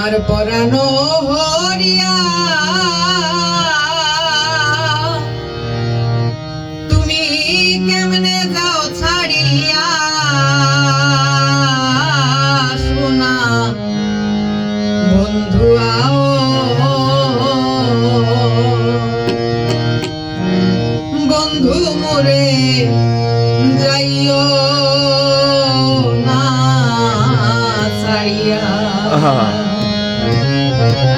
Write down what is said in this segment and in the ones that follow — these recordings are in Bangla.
আমার পরানো হরিয়া তুমি কেমনে যাও ছাড়িয়া? সোনা, বন্ধু আও। বন্ধু মোরে যাইও না ছাড়িয়া।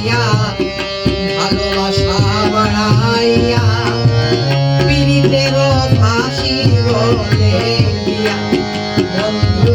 বাড়াইয়া ভালোবাসা বাড়াইয়া পীড়িতের ফাঁসি বলে দিয়া বন্ধু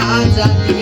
आजादी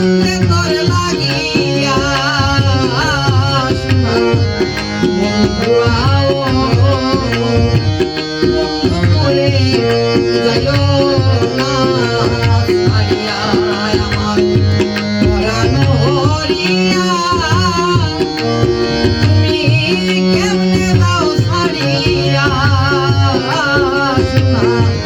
আসে না